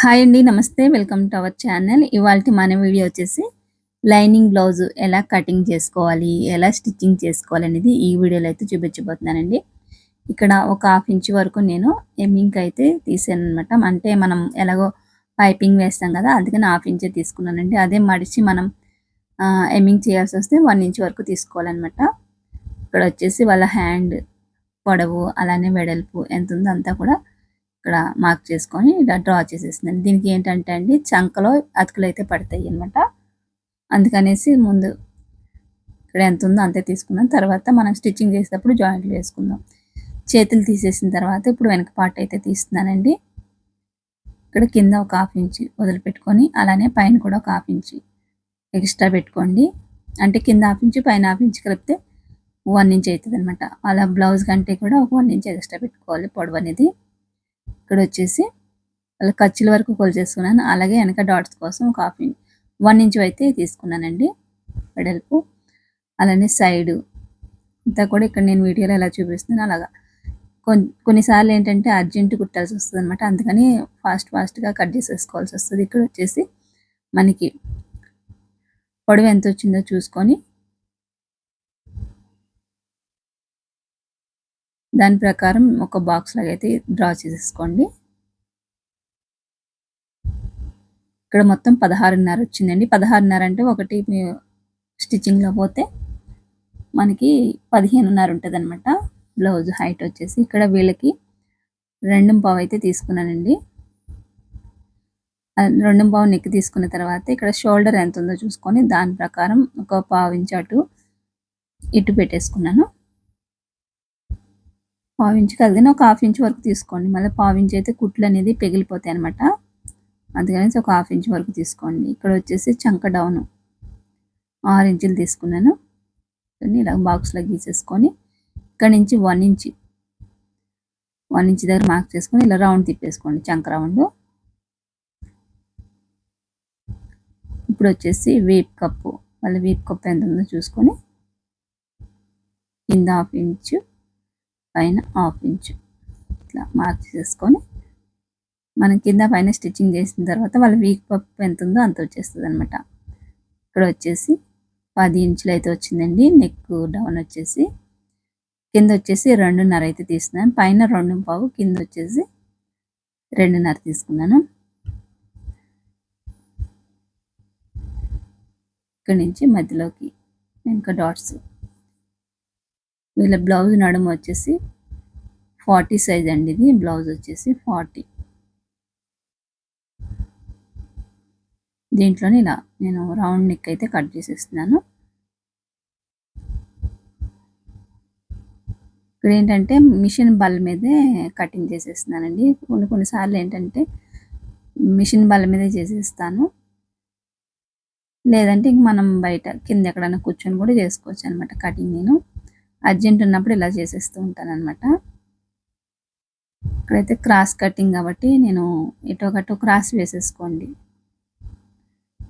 Hi అండి నమస్తే. Welcome to our channel. ఇవాళ మన వీడియో వచ్చేసి లైనింగ్ బ్లౌజ్ ఎలా కటింగ్ చేసుకోవాలి ఎలా స్టిచ్చింగ్ చేసుకోవాలి అనేది ఈ వీడియోలో అయితే చూపించబోతున్నానండి. ఇక్కడ ఒక హాఫ్ ఇంచ్ వరకు నేను ఎమ్మింగ్ అయితే తీసాను అనమాట అంటే మనం ఎలాగో పైపింగ్ వేస్తాం కదా అందుకని హాఫ్ ఇంచే తీసుకున్నానండి. అదే మడిచి మనం ఎమ్మింగ్ చేయాల్సి వస్తే వన్ ఇంచ్ వరకు తీసుకోవాలన్నమాట. ఇక్కడ వచ్చేసి వాళ్ళ హ్యాండ్ పొడవు అలానే వెడల్పు ఎంత ఉందో అంతా కూడా ఇక్కడ మార్క్ చేసుకొని ఇలా డ్రా చేసేస్తున్నాను దీనికి ఏంటంటే అండి చంకలో అతుకులు అయితే పడతాయి అనమాట అందుకనేసి ముందు ఇక్కడ ఎంత ఉందో అంతే తీసుకున్నాం. తర్వాత మనం స్టిచ్చింగ్ చేసేటప్పుడు జాయింట్లు వేసుకుందాం. చేతులు తీసేసిన తర్వాత ఇప్పుడు వెనక పార్ట్ అయితే తీస్తున్నానండి. ఇక్కడ కింద ఒక హాఫ్ ఇంచ్ వదిలిపెట్టుకొని అలానే పైన కూడా ఒక హాఫ్ ఇంచ్ ఎక్స్ట్రా పెట్టుకోండి. అంటే కింద హాఫ్ ఇంచ్ పైన హాఫ్ ఇంచ్ కలిపితే వన్ ఇంచ్ అవుతుంది అనమాట అలా బ్లౌజ్ కంటే కూడా ఒక వన్ ఇంచ్ ఎక్స్ట్రా పెట్టుకోవాలి పొడవు అనేది ఇక్కడ వచ్చేసి అలా ఖర్చుల వరకు చేసుకున్నాను. అలాగే వెనక డాట్స్ కోసం ఒక హాఫ్ ఇంచ్ వన్ ఇంచ్ అయితే తీసుకున్నానండి వెడల్పు. అలానే సైడు ఇంత కూడా ఇక్కడ నేను వీడియోలో ఎలా చూపిస్తున్నాను అలాగా. కొన్నిసార్లు ఏంటంటే అర్జెంట్ కుట్టాల్సి వస్తుంది అనమాట అందుకని ఫాస్ట్ ఫాస్ట్గా కట్ చేసేసుకోవాల్సి వస్తుంది. ఇక్కడ వచ్చేసి మనకి పొడవు ఎంత వచ్చిందో చూసుకొని దాని ప్రకారం ఒక బాక్స్ లాగా అయితే డ్రా చేసేసుకోండి. ఇక్కడ మొత్తం పదహారున్నర వచ్చిందండి. పదహారున్నర అంటే ఒకటి స్టిచ్చింగ్లో పోతే మనకి పదిహేనున్నర ఉంటుంది అనమాట బ్లౌజ్ హైట్ వచ్చేసి ఇక్కడ వీళ్ళకి రెండు పావు అయితే తీసుకున్నానండి. రెండు పావు నెక్ తీసుకున్న తర్వాత ఇక్కడ షోల్డర్ ఎంత ఉందో చూసుకొని దాని ప్రకారం ఒక పావు ఇంచు అటు ఇటు పెట్టేసుకున్నాను. పావు ఇంచు కలిగిన ఒక హాఫ్ ఇంచ్ వరకు తీసుకోండి. మళ్ళీ పావు ఇంచ్ అయితే కుట్లు అనేది పెగిలిపోతాయి అనమాట అందుకని ఒక హాఫ్ ఇంచ్ వరకు తీసుకోండి. ఇక్కడ వచ్చేసి చంక డౌన్ ఆరు ఇంచులు తీసుకున్నాను. ఇలా బాక్స్లో గీసేసుకొని ఇక్కడ నుంచి వన్ ఇంచ్ వన్ ఇంచ్ దగ్గర మార్క్ చేసుకొని ఇలా రౌండ్ తిప్పేసుకోండి చంక రౌండ్. ఇప్పుడు వచ్చేసి వీప్ కప్పు. మళ్ళీ వీప్ కప్పు ఎంత ఉందో చూసుకొని కింద హాఫ్ ఇంచు పైన హాఫ్ ఇంచ్. ఇట్లా మార్క్ చేసుకొని మనం కింద పైన స్టిచ్చింగ్ చేసిన తర్వాత వాళ్ళ వీక్ పప్పు ఎంత ఉందో అంత వచ్చేస్తుంది అనమాట ఇక్కడ వచ్చేసి పది ఇంచులు అయితే వచ్చిందండి. నెక్ డౌన్ వచ్చేసి కింద వచ్చేసి రెండున్నర అయితే తీసుకున్నాను. పైన రెండు పావు కింద వచ్చేసి రెండున్నర తీసుకున్నాను. ఇక్కడ నుంచి మధ్యలోకి ఇంకా డాట్స్ వీళ్ళ బ్లౌజ్ నడుము వచ్చేసి ఫార్టీ సైజ్ అండి ఇది. బ్లౌజ్ వచ్చేసి ఫార్టీ. దీంట్లోనే ఇలా నేను రౌండ్ నెక్ అయితే కట్ చేసేస్తున్నాను. ఇక్కడ ఏంటంటే మిషన్ బల్ మీదే కటింగ్ చేసేస్తున్నానండి. కొన్ని కొన్నిసార్లు ఏంటంటే మిషన్ బల్ మీదే చేసేస్తాను. లేదంటే ఇంక మనం బయట కింద ఎక్కడైనా కూర్చొని కూడా చేసుకోవచ్చు అనమాట కటింగ్ నేను. అర్జెంట్ ఉన్నప్పుడు ఇలా చేసేస్తూ ఉంటాను అనమాట ఇక్కడైతే క్రాస్ కటింగ్ కాబట్టి నేను ఎటో గట్టో క్రాస్ వేసేసుకోండి.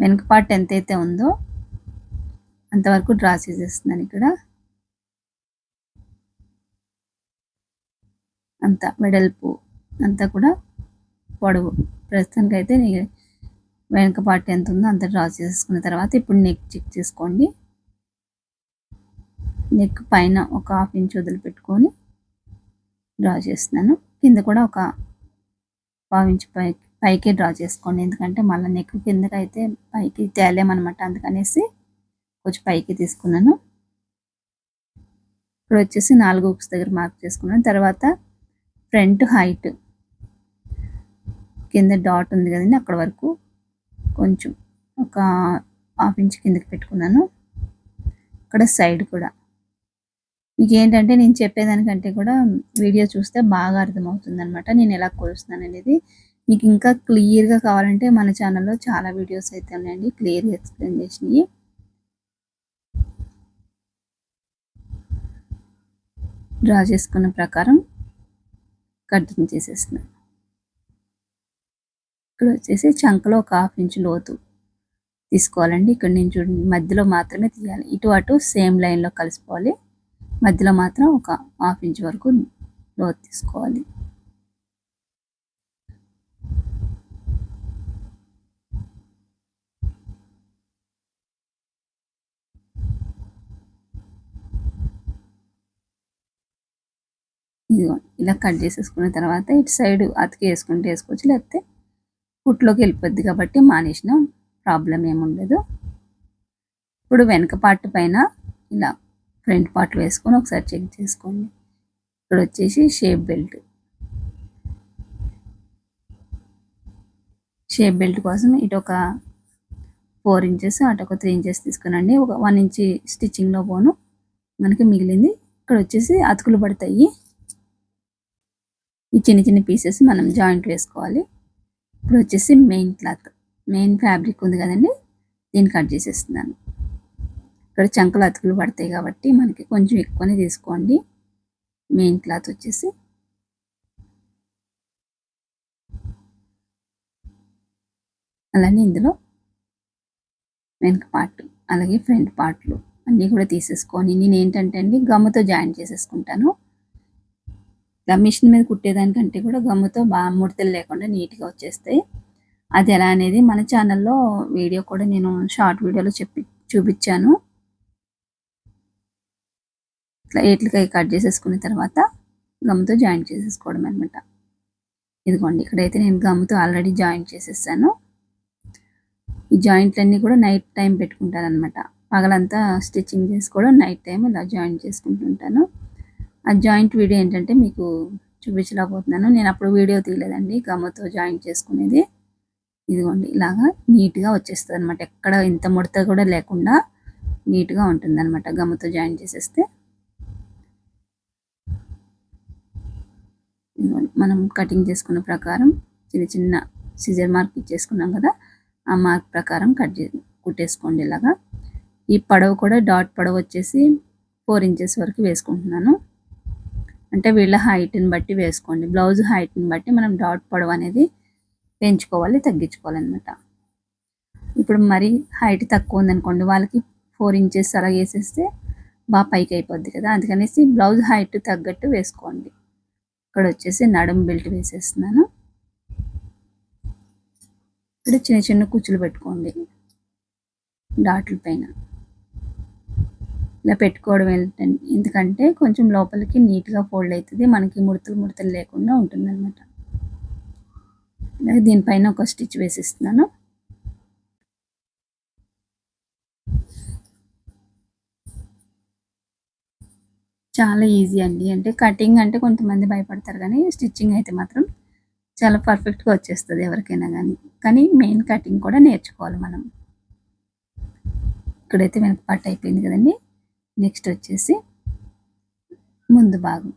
వెనుక పార్ట్ ఎంతైతే ఉందో అంతవరకు డ్రా చేసేస్తున్నాను ఇక్కడ. అంత వెడల్పు అంతా కూడా పొడవు. ప్రస్తుతానికి అయితే వెనక పార్ట్ ఎంత ఉందో అంత డ్రా చేసుకున్న తర్వాత ఇప్పుడు నెక్ చెక్ చేసుకోండి. నెక్ పైన ఒక హాఫ్ ఇంచ్ వదిలిపెట్టుకొని డ్రా చేస్తున్నాను. కింద కూడా ఒక పావు ఇంచ్ పై పైకి డ్రా చేసుకోండి. ఎందుకంటే మళ్ళీ నెక్ కిందకి అయితే పైకి తేలేమనమాట అందుకనేసి కొంచెం పైకి తీసుకున్నాను. ఇప్పుడు వచ్చేసి నాలుగు ఉప్స్ దగ్గర మార్క్ చేసుకున్నాను. తర్వాత ఫ్రంట్ హైట్ కింద డాట్ ఉంది కదండి అక్కడ వరకు కొంచెం ఒక హాఫ్ ఇంచ్ కిందకి పెట్టుకున్నాను. ఇక్కడ సైడ్ కూడా మీకు ఏంటంటే నేను చెప్పేదానికంటే కూడా వీడియో చూస్తే బాగా అర్థమవుతుంది అనమాట నేను ఎలా కొలుస్తున్నాను అనేది. మీకు ఇంకా క్లియర్గా కావాలంటే మన ఛానల్లో చాలా వీడియోస్ అయితే ఉన్నాయండి. క్లియర్గా ఎక్స్ప్లెయిన్ చేసినవి. డ్రా చేసుకున్న ప్రకారం కటింగ్ చేసేస్తున్నాను. ఇక్కడ వచ్చేసి చంకలో ఒక హాఫ్ ఇంచ్ లోతు తీసుకోవాలండి. ఇక్కడ నేను చూడండి మధ్యలో మాత్రమే తీయాలి. ఇటు అటు సేమ్ లైన్లో కలిసిపోవాలి. మధ్యలో మాత్రం ఒక హాఫ్ ఇంచ్ వరకు లోత్ తీసుకోవాలి. ఇదిగో ఇలా కట్ చేసేసుకున్న తర్వాత ఇటు సైడ్ అతికి వేసుకుంటే వేసుకోవచ్చు లేకపోతే ఫుట్లోకి వెళ్ళిపోద్ది కాబట్టి మానేసిన ప్రాబ్లం ఏముండదు. ఇప్పుడు వెనక పార్ట్ పైన ఇలా ఫ్రంట్ పార్ట్ వేసుకొని ఒకసారి చెక్ చేసుకోండి. ఇక్కడ వచ్చేసి షేప్ బెల్ట్. షేప్ బెల్ట్ కోసం ఇటు ఒక ఫోర్ ఇంచెస్ అటు ఒక త్రీ ఇంచెస్ తీసుకునండి. ఒక వన్ ఇంచ్ స్టిచ్చింగ్లో పోను. మనకి మిగిలింది. ఇక్కడ వచ్చేసి అతుకులు పడతాయి. ఈ చిన్న చిన్న పీసెస్ మనం జాయింట్ వేసుకోవాలి. ఇప్పుడు వచ్చేసి మెయిన్ క్లాత్. మెయిన్ ఫ్యాబ్రిక్ ఉంది కదండి. దీన్ని కట్ చేసేస్తున్నాను. ఇక్కడ చంకలు అతుకులు పడతాయి కాబట్టి మనకి కొంచెం ఎక్కువనే తీసుకోండి. మెయిన్ క్లాత్ వచ్చేసి. అలానే ఇందులో వెనక పార్ట్ అలాగే ఫ్రంట్ పార్ట్లు అన్నీ కూడా తీసేసుకొని నేను ఏంటంటే అండి గమ్ముతో జాయిన్ చేసేసుకుంటాను. ఇలా మిషన్ మీద కుట్టేదానికంటే కూడా గమ్ముతో బాగా ముడతలు లేకుండా నీట్గా వచ్చేస్తాయి. అది ఎలా అనేది మన ఛానల్లో వీడియో కూడా నేను షార్ట్ వీడియోలో చెప్పి చూపించాను. ఇట్లా ఏట్లకాయ కట్ చేసేసుకున్న తర్వాత గమ్తో జాయింట్ చేసేసుకోవడం అనమాట ఇదిగోండి ఇక్కడైతే నేను గమ్తో ఆల్రెడీ జాయింట్ చేసేసాను. ఈ జాయింట్లన్నీ కూడా నైట్ టైం పెట్టుకుంటాను అనమాట పగలంతా స్టిచ్చింగ్ చేసుకోవడం నైట్ టైం ఇలా జాయింట్ చేసుకుంటుంటాను. ఆ జాయింట్ వీడియో ఏంటంటే మీకు చూపించలేకపోతున్నాను. నేను అప్పుడు వీడియో తీయలేదండి గమ్మతో జాయింట్ చేసుకునేది. ఇదిగోండి ఇలాగా నీట్గా వచ్చేస్తుంది అనమాట ఎక్కడ ఇంత ముడత కూడా లేకుండా నీట్గా ఉంటుంది అనమాట గమ్మతో జాయిన్ చేసేస్తే. మనం కటింగ్ చేసుకున్న ప్రకారం చిన్న చిన్న సిజర్ మార్క్ ఇచ్చేసుకున్నాం కదా ఆ మార్క్ ప్రకారం కట్ చే కుట్టేసుకోండి ఇలాగా. ఈ పడవ కూడా డాట్ పడవ వచ్చేసి ఫోర్ ఇంచెస్ వరకు వేసుకుంటున్నాను. అంటే వీళ్ళ హైట్ని బట్టి వేసుకోండి. బ్లౌజ్ హైట్ని బట్టి మనం డాట్ పొడవు అనేది పెంచుకోవాలి తగ్గించుకోవాలన్నమాట. ఇప్పుడు మరి హైట్ తక్కువ ఉందనుకోండి వాళ్ళకి ఫోర్ ఇంచెస్ అలా వేసేస్తే బాగా పైకి అయిపోద్ది కదా. అందుకనేసి బ్లౌజ్ హైట్ తగ్గట్టు వేసుకోండి. ఇక్కడ వచ్చేసి నడుం బెల్ట్ వేసేస్తున్నాను. ఇక్కడ చిన్న చిన్న కుచ్చులు పెట్టుకోండి. డాట్ల పైన. ఇలా పెట్టుకోవడం ఏంటండి ఎందుకంటే కొంచెం లోపలికి నీట్గా ఫోల్డ్ అవుతుంది మనకి ముడతలు ముడతలు లేకుండా ఉంటుందన్నమాట. దీనిపైన ఒక స్టిచ్ వేసిస్తున్నాను. చాలా ఈజీ అండి. అంటే కటింగ్ అంటే కొంతమంది భయపడతారు కానీ స్టిచ్చింగ్ అయితే మాత్రం చాలా పర్ఫెక్ట్గా వచ్చేస్తుంది ఎవరికైనా కానీ కానీ మెయిన్ కటింగ్ కూడా నేర్చుకోవాలి మనం. ఇక్కడైతే వెనక పాట అయిపోయింది కదండి. నెక్స్ట్ వచ్చేసి ముందు భాగం.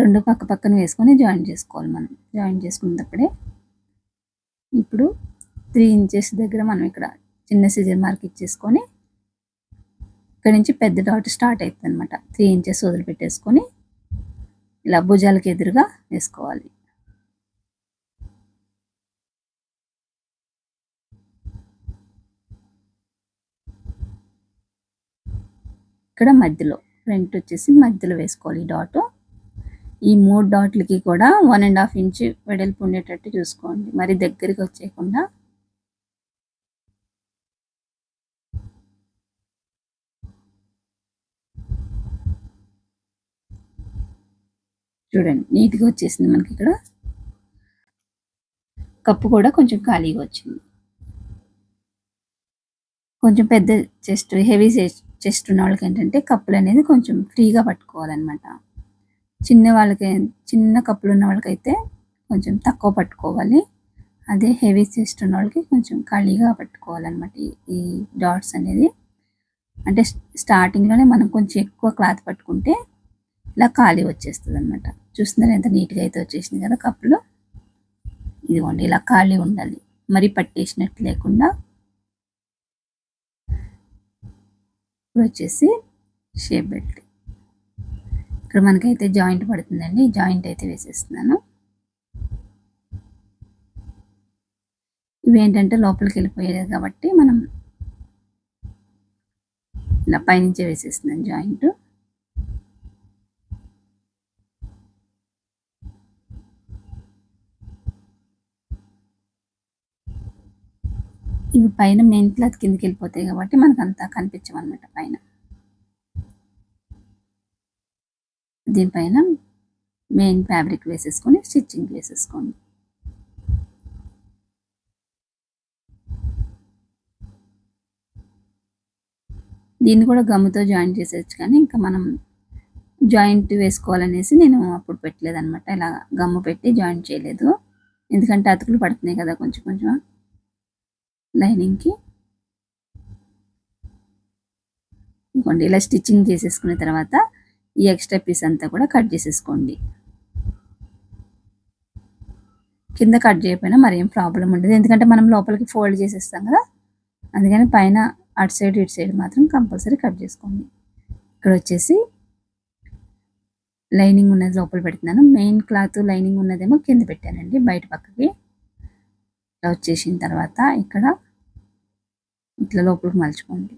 రెండు పక్క పక్కన వేసుకొని జాయిన్ చేసుకోవాలి మనం. జాయిన్ చేసుకున్నప్పుడే ఇప్పుడు త్రీ ఇంచెస్ దగ్గర మనం ఇక్కడ చిన్న సీజన్ మార్క్ ఇచ్చేసుకొని ఇక్కడ నుంచి పెద్ద డాట్ స్టార్ట్ అవుతుంది అనమాట త్రీ ఇంచెస్ వదిలిపెట్టేసుకొని ఇలా భుజాలకు ఎదురుగా వేసుకోవాలి. ఇక్కడ మధ్యలో ఫ్రంట్ వచ్చేసి మధ్యలో వేసుకోవాలి ఈ డాట్ ఈ మూడు డాట్లకి కూడా వన్ అండ్ హాఫ్ ఇంచ్ వెడల్పు ఉండేటట్టు చూసుకోండి. మరి దగ్గరికి వచ్చేయకుండా చూడండి నీట్గా వచ్చేసింది మనకి ఇక్కడ. కప్పు కూడా కొంచెం ఖాళీగా వచ్చింది. కొంచెం పెద్ద చెస్ట్ హెవీ చెస్ట్ ఉన్న వాళ్ళకి ఏంటంటే కప్పులు అనేది కొంచెం ఫ్రీగా పట్టుకోవాలన్నమాట. చిన్న వాళ్ళకి చిన్న కప్పులు ఉన్న వాళ్ళకైతే కొంచెం తక్కువ పట్టుకోవాలి. అదే హెవీ చెస్ట్ ఉన్న వాళ్ళకి కొంచెం ఖాళీగా పట్టుకోవాలన్నమాట ఈ డాట్స్ అనేది. అంటే స్టార్టింగ్లోనే మనం కొంచెం ఎక్కువ క్లాత్ పట్టుకుంటే ఇలా ఖాళీ వచ్చేస్తుంది అనమాట చూస్తున్నారు ఎంత నీట్గా అయితే వచ్చేసింది కదా కప్పులో? ఇదిగోండి ఇలా ఖాళీ ఉండాలి. మరి పట్టేసినట్టు లేకుండా ఇప్పుడు వచ్చేసి షేప్ బెల్ట్. ఇక్కడ మనకైతే జాయింట్ పడుతుందండి. జాయింట్ అయితే వేసేస్తున్నాను. ఇవి ఏంటంటే లోపలికి వెళ్ళిపోయేది కాబట్టి మనం ఇలా పైనుంచే వేసేస్తున్నాను జాయింట్. ఇవి పైన మెయిన్ క్లాత్ కిందకి వెళ్ళిపోతాయి కాబట్టి మనకు అంతా కనిపించమన్నమాట పైన. దీనిపైన మెయిన్ ఫ్యాబ్రిక్ వేసేసుకొని స్టిచ్చింగ్ వేసేసుకోండి. దీన్ని కూడా గమ్ముతో జాయిన్ చేసేయచ్చు కానీ ఇంకా మనం జాయింట్ వేసుకోవాలనేసి నేను అప్పుడు పెట్టలేదు అనమాట ఇలా గమ్ము పెట్టి జాయింట్ చేయలేదు. ఎందుకంటే అతుకులు పడుతున్నాయి కదా కొంచెం కొంచెం. లైనింగ్కి. ఇంకోండి ఇలా స్టిచ్చింగ్ చేసేసుకున్న తర్వాత ఈ ఎక్స్ట్రా పీస్ అంతా కూడా కట్ చేసేసుకోండి. కింద కట్ చేయకపోయినా మరి ఏం ప్రాబ్లం ఉండదు. ఎందుకంటే మనం లోపలికి ఫోల్డ్ చేసేస్తాం కదా. అందుకని పైన అటు సైడ్ ఇటు సైడ్ మాత్రం కంపల్సరీ కట్ చేసుకోండి. ఇక్కడ వచ్చేసి లైనింగ్ ఉన్నది లోపల పెడుతున్నాను. మెయిన్ క్లాత్ లైనింగ్ ఉన్నదేమో కింద పెట్టానండి బయట పక్కకి. ఇలా వచ్చేసిన తర్వాత ఇక్కడ ఇట్లా లోపలికి మలుచుకోండి.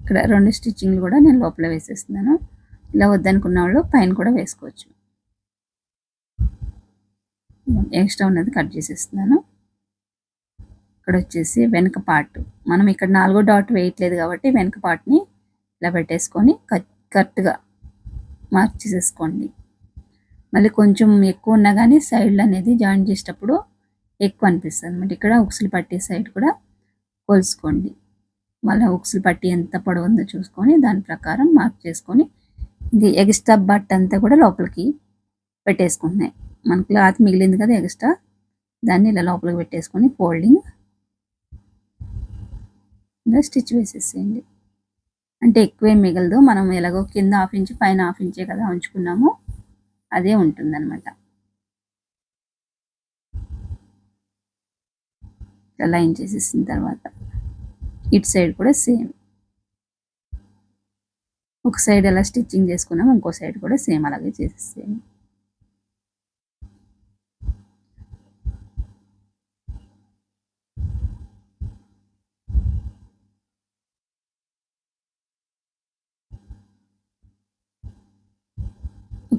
ఇక్కడ రెండు స్టిచ్చింగ్లు కూడా నేను లోపల వేసేస్తున్నాను. ఇలా వద్దనుకున్న వాళ్ళు పైన కూడా వేసుకోవచ్చు. ఎక్స్ట్రా ఉన్నది కట్ చేసేస్తున్నాను. ఇక్కడ వచ్చేసి వెనక పార్ట్. మనం ఇక్కడ నాలుగో డాట్ వేయట్లేదు కాబట్టి వెనక పార్ట్ని ఇలా పెట్టేసుకొని కరెక్ట్గా మార్క్ చేసేసుకోండి మళ్ళీ కొంచెం ఎక్కువ ఉన్నా కానీ సైడ్లు అనేది జాయిన్ చేసేటప్పుడు ఎక్కువ అనిపిస్తుంది అనమాట ఇక్కడ ఉక్సులు పట్టే సైడ్ కూడా కొలుసుకోండి. మళ్ళీ ఉక్సులు పట్టి ఎంత పొడవు ఉందో చూసుకొని దాని ప్రకారం మార్క్ చేసుకొని ఇది ఎక్స్ట్రా బట్ అంతా కూడా లోపలికి పెట్టేసుకుంటున్నాయి. మన క్లాత్ మిగిలింది కదా ఎక్స్ట్రా దాన్ని ఇలా లోపలికి పెట్టేసుకొని ఫోల్డింగ్ ఇలా స్టిచ్ వేసేసేయండి. అంటే ఎక్కువే మిగలదు. మనం ఎలాగో కింద హాఫ్ ఇంచ్ పైన హాఫ్ ఇంచే కదా ఉంచుకున్నాము. అదే ఉంటుందన్నమాట. లైన్ చేసేసిన తర్వాత ఇటు సైడ్ కూడా సేమ్. ఒక సైడ్ ఎలా స్టిచ్చింగ్ చేసుకున్నాము ఇంకో సైడ్ కూడా సేమ్ అలాగే చేసేసేయండి.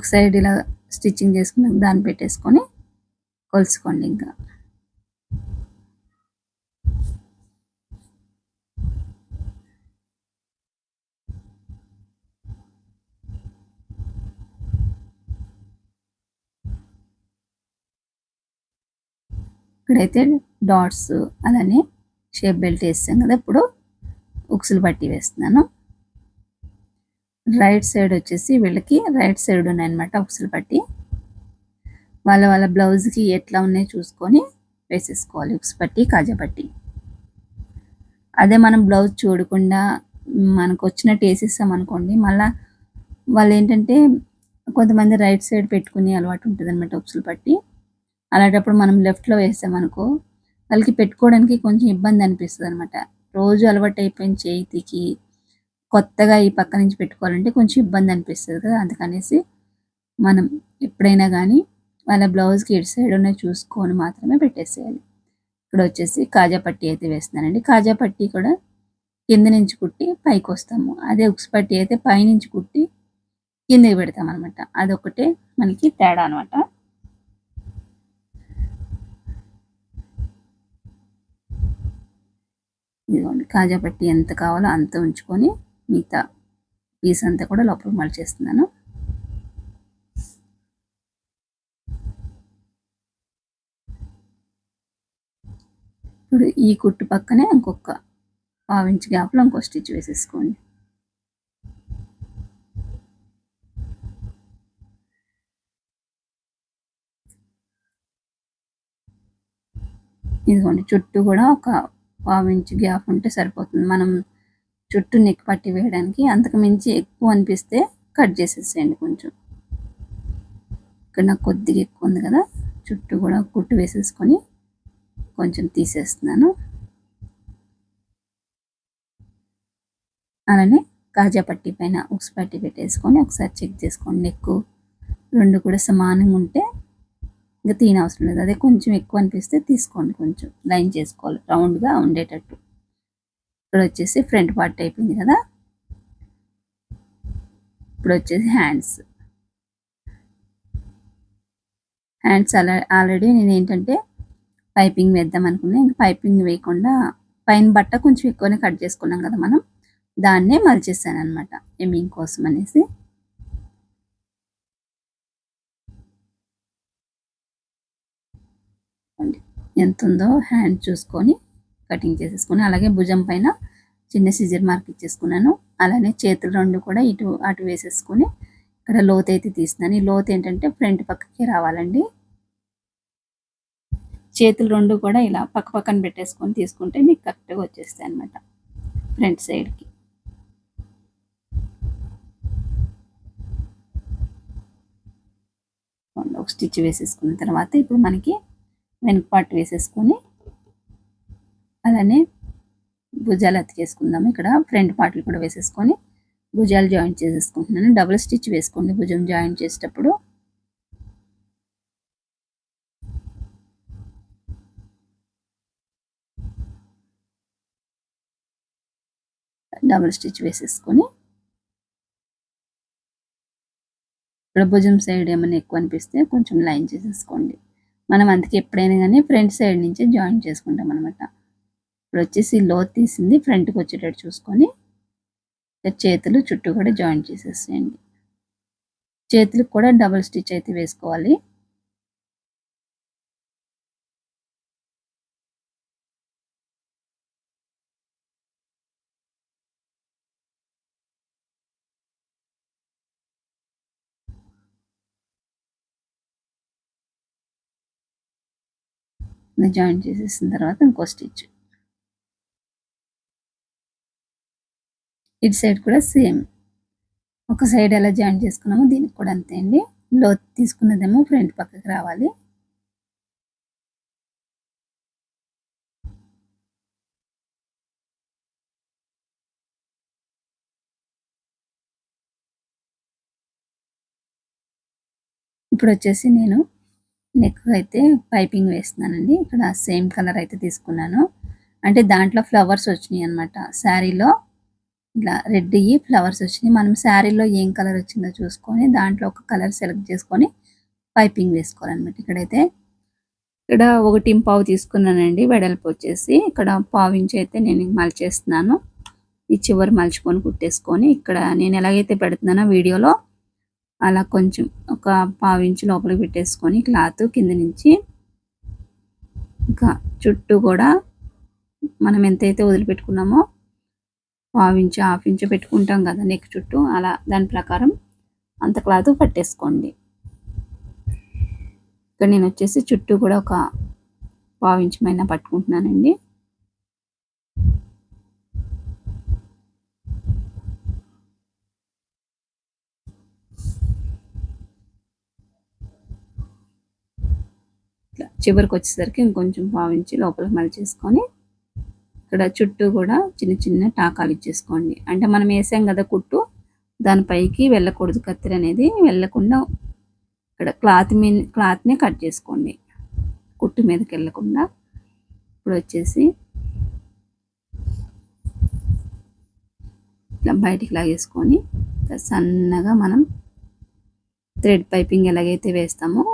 ఒక సైడ్ ఇలా స్టిచ్చింగ్ చేసుకుని దాన్ని పెట్టేసుకొని కొలుసుకోండి ఇంకా. ఇక్కడైతే డాట్స్ అలానే షేప్ బెల్ట్ వేస్తాం కదా ఇప్పుడు ఉక్సులు పట్టి వేస్తున్నాను. రైట్ సైడ్ వచ్చేసి వీళ్ళకి రైట్ సైడ్ ఉన్నాయన్నమాట ఉక్సులు పట్టి. వాళ్ళ వాళ్ళ బ్లౌజ్కి ఎట్లా ఉన్నాయో చూసుకొని వేసేసుకోవాలి ఉక్స్ పట్టి కాజా పట్టి. అదే మనం బ్లౌజ్ చూడకుండా మనకు వచ్చినట్టు వేసేస్తాం అనుకోండి మళ్ళీ వాళ్ళు ఏంటంటే కొంతమంది రైట్ సైడ్ పెట్టుకుని అలవాటు ఉంటుంది అనమాట ఉక్సులు పట్టి. అలాంటప్పుడు మనం లెఫ్ట్లో వేసామనుకో వాళ్ళకి పెట్టుకోవడానికి కొంచెం ఇబ్బంది అనిపిస్తుంది అనమాట రోజు అలవాటు అయిపోయిన చేతికి కొత్తగా ఈ పక్క నుంచి పెట్టుకోవాలంటే కొంచెం ఇబ్బంది అనిపిస్తుంది కదా అందుకనేసి మనం ఎప్పుడైనా కానీ వాళ్ళ బ్లౌజ్కి ఎటు సైడ్ ఉన్నాయి చూసుకొని మాత్రమే పెట్టేసేయాలి. ఇక్కడ వచ్చేసి కాజా పట్టి అయితే వేస్తున్నానండి. కాజా పట్టి కూడా కింద నుంచి కుట్టి పైకి వస్తాము. అదే ఉక్స్ పట్టి అయితే పైనుంచి కుట్టి కిందకి పెడతాం అనమాట అదొకటే మనకి తేడా అనమాట ఇదిగోండి కాజా పట్టి ఎంత కావాలో అంత ఉంచుకొని మిగతా పీస్ అంతా కూడా లోపల మలిచేస్తున్నాను ఇప్పుడు ఈ కుట్టు పక్కనే ఇంకొక పావు ఇంచ్ గ్యాప్లో ఇంకో స్టిచ్ వేసేసుకోండి. ఇదిగోండి చుట్టూ కూడా ఒక పావు ఇంచ్ గ్యాప్ ఉంటే సరిపోతుంది. మనం చుట్టూ నెక్ పట్టి వేయడానికి అంతకు మించి ఎక్కువ అనిపిస్తే కట్ చేసేసేయండి కొంచెం. ఇక్కడ నాకు కొద్దిగా ఎక్కువ ఉంది కదా చుట్టూ కూడా కుట్టు వేసేసుకొని కొంచెం తీసేస్తున్నాను. అలానే కాజా పట్టి పైన ఉక్స్ పట్టి పెట్టేసుకొని ఒకసారి చెక్ చేసుకోండి నెక్ రెండు కూడా సమానంగా ఉంటే ఇంకా తీన అవసరం లేదు. అదే కొంచెం ఎక్కువ అనిపిస్తే తీసుకోండి కొంచెం. లైన్ చేసుకోవాలి రౌండ్గా ఉండేటట్టు. ఇక్కడ వచ్చేసి ఫ్రంట్ పార్ట్ అయిపోయింది కదా. ఇప్పుడు వచ్చేసి హ్యాండ్స్. హ్యాండ్స్ అలా ఆల్రెడీ నేను ఏంటంటే పైపింగ్ వేద్దాం అనుకున్నా. ఇంకా పైపింగ్ వేయకుండా పైన బట్ట కొంచెం ఎక్కువనే కట్ చేసుకున్నాం కదా మనం. దాన్నే మలిచేసాను అనమాట ఎమ్మింగ్ కోసం అనేసి. ఎంత ఉందో హ్యాండ్ చూసుకొని కటింగ్ చేసేసుకుని అలాగే భుజం పైన చిన్న సిజర్ మార్క్ ఇచ్చేసుకున్నాను. అలానే చేతులు రెండు కూడా ఇటు అటు వేసేసుకొని ఇక్కడ లోత్ అయితే తీస్తున్నాను. ఈ లోత్ ఏంటంటే ఫ్రంట్ పక్కకి రావాలండి. చేతులు రెండు కూడా ఇలా పక్క పక్కన పెట్టేసుకొని తీసుకుంటే మీకు కరెక్ట్గా వచ్చేస్తాయి అనమాట ఫ్రంట్ సైడ్కి ఒక స్టిచ్ వేసేసుకున్న తర్వాత ఇప్పుడు మనకి వెనుక పార్ట్ వేసేసుకొని అలానే భుజాలు అతికేసుకుందాము ఇక్కడ ఫ్రంట్ పార్ట్లు కూడా వేసేసుకొని భుజాలు జాయింట్ చేసేసుకుంటున్నాను. డబుల్ స్టిచ్ వేసుకోండి భుజం జాయింట్ చేసేటప్పుడు. డబుల్ స్టిచ్ వేసేసుకొని ఇక్కడ భుజం సైడ్ ఏమైనా ఎక్కువ అనిపిస్తే కొంచెం లైన్ చేసేసుకోండి. మనం అందుకే ఎప్పుడైనా కానీ ఫ్రంట్ సైడ్ నుంచే జాయిన్ చేసుకుంటాం అనమాట ఇప్పుడు వచ్చేసి లో తీసింది ఫ్రంట్కి వచ్చేటట్టు చూసుకొని చేతులు చుట్టూ కూడా జాయిన్ చేసేసేయండి. చేతులకు కూడా డబుల్ స్టిచ్ అయితే వేసుకోవాలి. జాయిన్ చేసేసిన తర్వాత ఇంకో స్టిచ్. ఇటు సైడ్ కూడా సేమ్. ఒక సైడ్ ఎలా జాయిన్ చేసుకున్నామో దీనికి కూడా అంతే అండి. లో తీసుకున్నదేమో ఫ్రంట్ పక్కకి రావాలి. ఇప్పుడు వచ్చేసి నేను నెక్ అయితే పైపింగ్ వేస్తున్నానండి. ఇక్కడ సేమ్ కలర్ అయితే తీసుకున్నాను. అంటే దాంట్లో ఫ్లవర్స్ వచ్చినాయి అనమాట శారీలో ఇలా రెడ్ అయ్యి ఫ్లవర్స్ వచ్చినాయి. మనం శారీలో ఏం కలర్ వచ్చిందో చూసుకొని దాంట్లో ఒక కలర్ సెలెక్ట్ చేసుకొని పైపింగ్ వేసుకోవాలన్నమాట ఇక్కడైతే. ఇక్కడ ఒకటి పావు తీసుకున్నానండి. వెడల్పు వచ్చేసి ఇక్కడ పావు ఇంచు అయితే నేను మలిచేస్తున్నాను. ఈ చివరి మలుచుకొని కుట్టేసుకొని ఇక్కడ నేను ఎలాగైతే పెడుతున్నానో వీడియోలో అలా కొంచెం ఒక పావు ఇంచు లోపలికి పెట్టేసుకొని క్లాత్ కింద నుంచి ఇంకా చుట్టూ కూడా మనం ఎంతైతే వదిలిపెట్టుకున్నామో పావు ఆఫించి పెట్టుకుంటాం కదా నెక్ చుట్టూ. అలా దాని ప్రకారం అంత క్లాత్ పట్టేసుకోండి. ఇక్కడ నేను వచ్చేసి చుట్టూ కూడా ఒక పావించమైన పట్టుకుంటున్నానండి. చివరికి వచ్చేసరికి ఇంకొంచెం పావించి లోపలికి మళ్ళీ చేసుకొని ఇక్కడ చుట్టూ కూడా చిన్న చిన్న టాకాలు ఇచ్చేసుకోండి. అంటే మనం వేసాం కదా కుట్టు దానిపైకి వెళ్ళకూడదు. కత్తిర అనేది వెళ్ళకుండా ఇక్కడ క్లాత్ మీద క్లాత్ని కట్ చేసుకోండి. కుట్టు మీదకి వెళ్ళకుండా. ఇప్పుడు వచ్చేసి ఇట్లా బయటికి లాగేసుకొని సన్నగా మనం థ్రెడ్ పైపింగ్ ఎలాగైతే వేస్తామో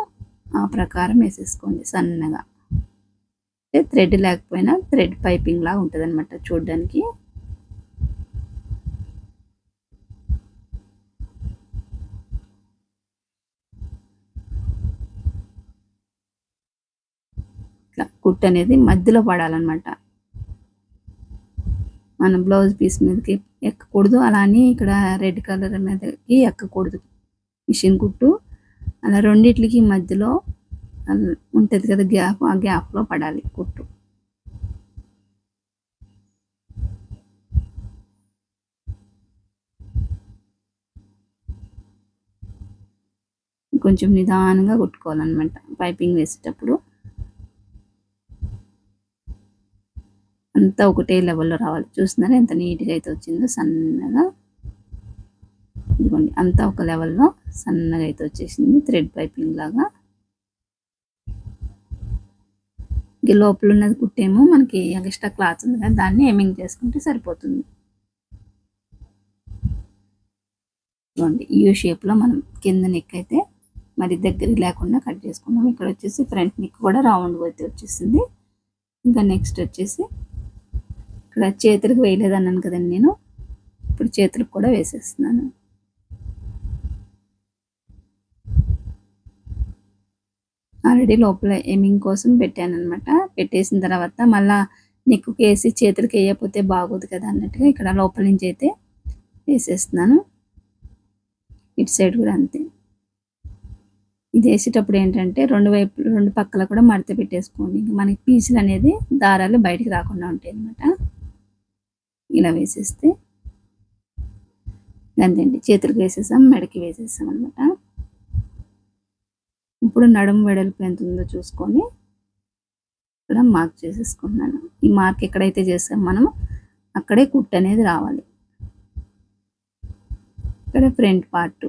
ఆ ప్రకారం వేసేసుకోండి సన్నగా. థ్రెడ్ లేకపోయినా థ్రెడ్ పైపింగ్ లాగా ఉంటుంది అనమాట చూడడానికి. ఇట్లా కుట్ అనేది మధ్యలో పడాలన్నమాట. మన బ్లౌజ్ పీస్ మీదకి ఎక్కకూడదు అలానే ఇక్కడ రెడ్ కలర్ మీదకి ఎక్కకూడదు. మిషన్ కుట్టు. అలా రెండిట్లకి మధ్యలో ఉంటుంది కదా గ్యాప్ ఆ గ్యాప్లో పడాలి కుట్టు. కొంచెం నిదానంగా కుట్టుకోవాలన్నమాట పైపింగ్ వేసేటప్పుడు. అంతా ఒకటే లెవెల్లో రావాలి. చూస్తున్నారా ఎంత నీట్గా అయితే వచ్చిందో సన్నగా. ఇదిగోండి అంతా ఒక లెవెల్లో సన్నగా అయితే వచ్చేసింది థ్రెడ్ పైపింగ్ లాగా. మనకి లోపల ఉన్న కుట్టేమో మనకి ఎక్స్ట్రా క్లాత్ ఉంది కదా దాన్ని ఏమింగ్ చేసుకుంటే సరిపోతుంది. చూడండి యూ షేప్లో మనం కింద నెక్ అయితే మరి దగ్గర లేకుండా కట్ చేసుకున్నాం ఇక్కడ వచ్చేసి ఫ్రంట్ నెక్ కూడా రౌండ్ అయితే వచ్చేసింది. ఇంకా నెక్స్ట్ వచ్చేసి ఇక్కడ చేతులకు వేయలేదు అన్నాను కదండి నేను ఇప్పుడు చేతులకు కూడా వేసేస్తున్నాను. ఆల్రెడీ లోపల ఎమింగ్ కోసం పెట్టాను అనమాట పెట్టేసిన తర్వాత మళ్ళా నెక్కుకి వేసి చేతులకి వేయకపోతే బాగోదు కదా అన్నట్టుగా ఇక్కడ లోపల నుంచి అయితే వేసేస్తున్నాను. ఇటు సైడ్ కూడా అంతే. ఇది వేసేటప్పుడు ఏంటంటే రెండు వైపు రెండు పక్కల కూడా మడత పెట్టేసుకోండి. ఇంకా మనకి పీసులు అనేది దారాలు బయటికి రాకుండా ఉంటాయి అనమాట ఇలా వేసేస్తే అంతేండి. చేతులకు వేసేసాం మెడకి వేసేసాం అనమాట ఇప్పుడు నడుము వెడల్పు ఎంత ఉందో చూసుకొని ఇక్కడ మార్క్ చేసేసుకున్నాను ఈ మార్క్ ఎక్కడైతే చేసాం మనం అక్కడే కుట్ అనేది రావాలి. ఇక్కడ ఫ్రంట్ పార్ట్.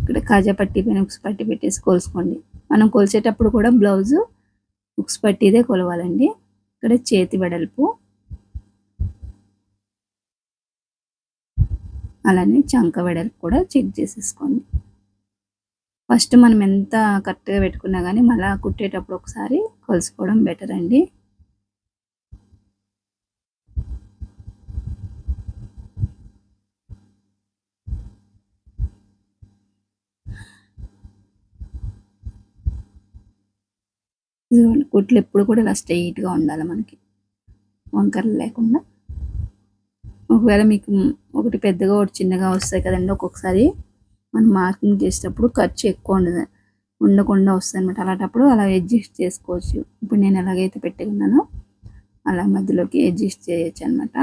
ఇక్కడ కాజా పట్టి పైన ఉక్స్ పట్టి పెట్టేసి కొలుసుకోండి. మనం కొలిసేటప్పుడు కూడా బ్లౌజ్ ఉక్స్ పట్టిదే కొలవాలండి. ఇక్కడ చేతి వెడల్పు. అలానే చంక వెడల్పు కూడా చెక్ చేసేసుకోండి. ఫస్ట్ మనం ఎంత కరెక్ట్గా పెట్టుకున్నా కానీ మళ్ళీ కుట్టేటప్పుడు ఒకసారి కొలుసుకోవడం బెటర్ అండి. కుట్లు ఎప్పుడు కూడా ఇలా స్ట్రైట్గా ఉండాలి మనకి. వంకరలు లేకుండా. ఒకవేళ మీకు ఒకటి పెద్దగా ఒకటి చిన్నగా వస్తాయి కదండి ఒక్కొక్కసారి. మనం మార్కింగ్ చేసేటప్పుడు ఖర్చు ఎక్కువ ఉండదు ఉండకుండా వస్తుంది అనమాట అలాంటప్పుడు అలా అడ్జస్ట్ చేసుకోవచ్చు. ఇప్పుడు నేను ఎలాగైతే పెట్టుకున్నానో అలా మధ్యలోకి అడ్జస్ట్ చేయొచ్చు అనమాట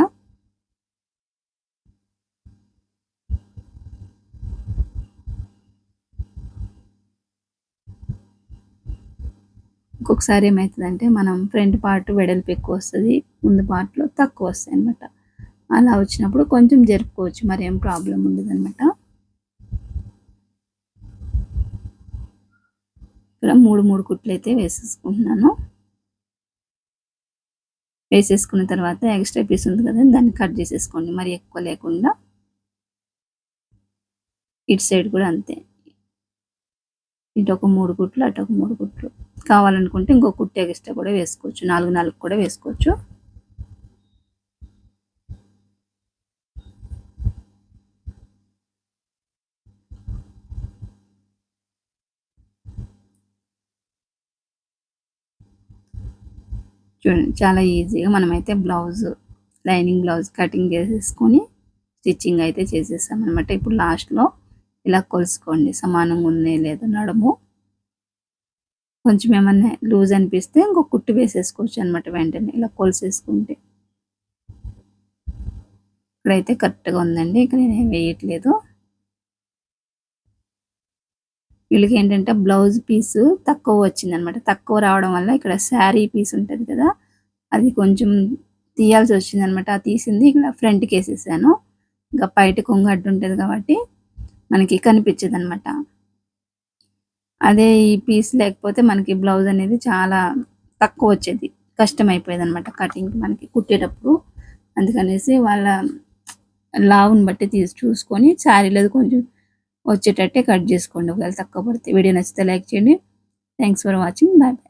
ఇంకొకసారి ఏమవుతుందంటే మనం ఫ్రంట్ పార్ట్ వెడల్పు ఎక్కువ వస్తుంది ముందు పార్ట్లో తక్కువ వస్తాయి అనమాట అలా వచ్చినప్పుడు కొంచెం జరుపుకోవచ్చు మరి ఏం ప్రాబ్లం ఉండదు అనమాట ఇక్కడ మూడు మూడు కుట్లు అయితే వేసేసుకుంటున్నాను. వేసేసుకున్న తర్వాత ఎక్స్ట్రా పీస్ ఉంది కదా దాన్ని కట్ చేసేసుకోండి. మరి ఎక్కువ లేకుండా ఇటు సైడ్ కూడా అంతే. ఇటు ఒక మూడు కుట్లు అటు ఒక మూడు కుట్లు. కావాలనుకుంటే ఇంకో కుట్టు ఎక్స్ట్రా కూడా వేసుకోవచ్చు. నాలుగు నాలుగు కూడా వేసుకోవచ్చు. చూడండి చాలా ఈజీగా మనమైతే బ్లౌజ్ లైనింగ్ బ్లౌజ్ కటింగ్ చేసేసుకొని స్టిచ్చింగ్ అయితే చేసేసాం అనమాట ఇప్పుడు లాస్ట్లో ఇలా కొలుసుకోండి. సమానంగా ఉంది లేదు నడుము. కొంచెం ఏమన్నా లూజ్ అనిపిస్తే ఇంకో కుట్టు వేసేసుకోవచ్చు అనమాట వెంటనే ఇలా కొలిసేసుకుంటే. ఇక్కడైతే కరెక్ట్గా ఉందండి. ఇక్కడ నేను వేయట్లేదు. వీళ్ళకి ఏంటంటే బ్లౌజ్ పీసు తక్కువ వచ్చింది అనమాట తక్కువ రావడం వల్ల ఇక్కడ శారీ పీస్ ఉంటుంది కదా అది కొంచెం తీయాల్సి వచ్చింది అనమాట ఆ తీసింది ఇక్కడ ఫ్రంట్కి వేసేసాను. ఇంకా బయట కొంగు అడ్డు ఉంటుంది కాబట్టి మనకి కనిపించదు అనమాట అదే ఈ పీస్ లేకపోతే మనకి బ్లౌజ్ అనేది చాలా తక్కువ వచ్చేది. కష్టం అయిపోయేది అనమాట కటింగ్ మనకి కుట్టేటప్పుడు. అందుకనేసి వాళ్ళ లావుని బట్టి తీసి చూసుకొని శారీలో కొంచెం వచ్చేటట్టే కట్ చేసుకోండి. ఒకవేళ తక్కువ పడితే వీడియో నచ్చితే లైక్ చేయండి. Thanks for watching bye bye